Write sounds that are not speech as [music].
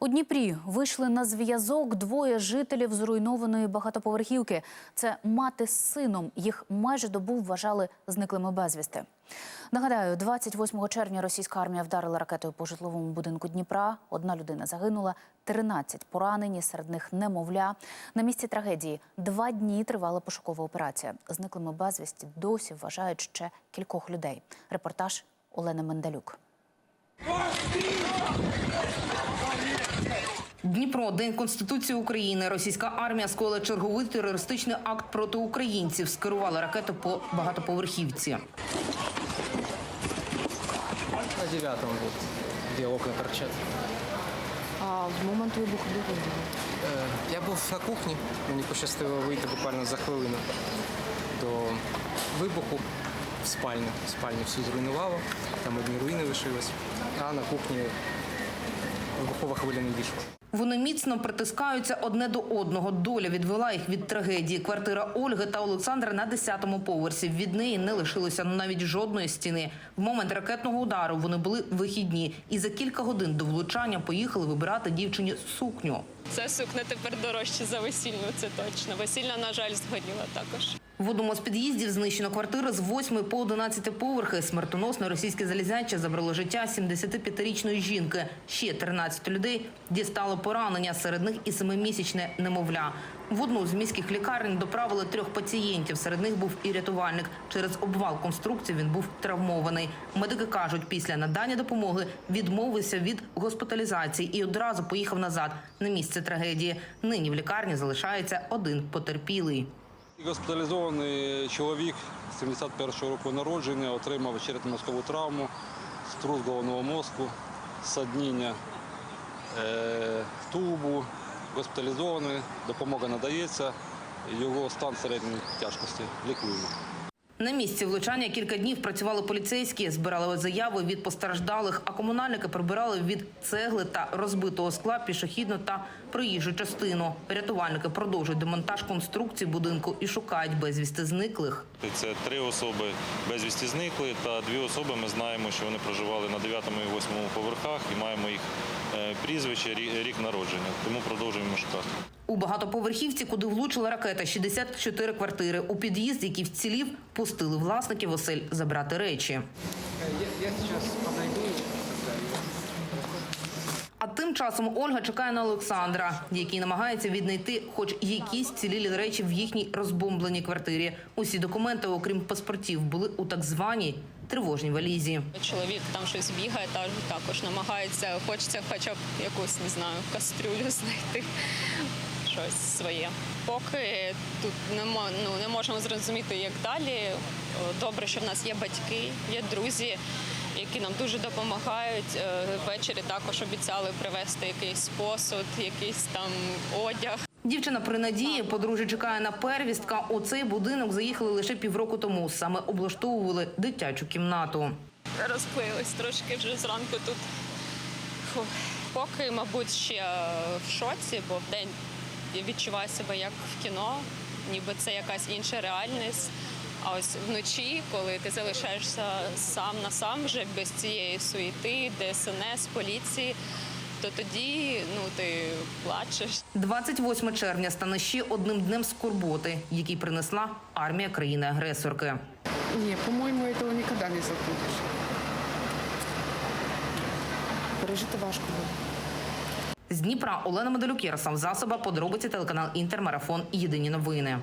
У Дніпрі вийшли на зв'язок двоє жителів зруйнованої багатоповерхівки. Це мати з сином. Їх майже добу вважали зниклими безвісти. Нагадаю, 28 червня російська армія вдарила ракетою по житловому будинку Дніпра. Одна людина загинула, 13 поранені, серед них немовля. На місці трагедії два дні тривала пошукова операція. Зниклими безвісті досі вважають ще кількох людей. Репортаж Олени Мендалюк. Дніпро, День Конституції України. Російська армія скоїла черговий терористичний акт проти українців. Скерувала ракету по багатоповерхівці. На девятом вот, где окна торчат. А в момент вибуху де ви були? Е, Я був на кухні, мені пощастило вийти буквально за хвилину до вибуху спальню. Спальню всю зруйнувало, там одні руїни лишились, а на кухні вибухова хвиля не дійшла. Вони міцно притискаються одне до одного. Доля відвела їх від трагедії. Квартира Ольги та Олександра на 10-му поверсі. Від неї не лишилося навіть жодної стіни. В момент ракетного удару вони були вихідні, і за кілька годин до влучання поїхали вибирати дівчині сукню. Це сукна тепер дорожче за весільну, це точно. Весільна, на жаль, згоріла також. В одному з під'їздів знищено квартири з 8 по 11 поверхи. Смертоносне російське залізяче забрало життя 75-річної жінки. Ще 13 людей дістало поранення, серед них і семимісячне немовля. В одну з міських лікарень доправили трьох пацієнтів. Серед них був і рятувальник. Через обвал конструкції він був травмований. Медики кажуть, після надання допомоги відмовився від госпіталізації і одразу поїхав назад на місце трагедії. Нині в лікарні залишається один потерпілий. Госпіталізований чоловік 71-го року народження отримав черепно-мозкову травму, струс головного мозку, садніння е, тубу, госпіталізований, допомога надається, його стан середньої тяжкості лікуємо. На місці влучання кілька днів працювали поліцейські, збирали заяви від постраждалих, а комунальники прибирали від цегли та розбитого скла пішохідну та проїжджу частину. Рятувальники продовжують демонтаж конструкції будинку і шукають безвісти зниклих. Це три особи безвісті зникли, та дві особи ми знаємо, що вони проживали на 9 і 8 поверхах і маємо їх е, прізвище, рік народження. Тому продовжуємо шукати. У багатоповерхівці, куди влучила ракета, 64 квартири. У під'їзд, який вцілів, пустили власників осель забрати речі. Я, зараз подойду. А тим часом Ольга чекає на Олександра, який намагається віднайти хоч якісь цілілі речі в їхній розбомбленій квартирі. Усі документи, окрім паспортів, були у так званій тривожній валізі. Чоловік там щось бігає, та також намагається, хочеться хоча б якусь, не знаю, кастрюлю [laughs] знайти. Щось своє. Поки тут не, ну, не можемо зрозуміти, як далі. Добре, що в нас є батьки, є друзі, які нам дуже допомагають. Е, Ввечері також обіцяли привезти якийсь посуд, якийсь там одяг. Дівчина при надії подружжя чекає на первістка. У цей будинок заїхали лише півроку тому. Саме облаштовували дитячу кімнату. розклеїлась трошки вже зранку тут. Фу. Поки, мабуть, ще в шоці, бо в день я відчуваю себе як в кіно, ніби це якась інша реальність. А ось вночі, коли ти залишаєшся сам на сам вже без цієї суєти, ДСНС, поліції, то тоді ну ти плачеш. 28 червня стане ще одним днем скорботи, який принесла армія країни-агресорки. Ні, по-моєму, цього ніколи не забудеш. Пережити важко було. З Дніпра Олена Медалюк, Ярослав Засоба, подробиці телеканал Інтермарафон. Єдині новини.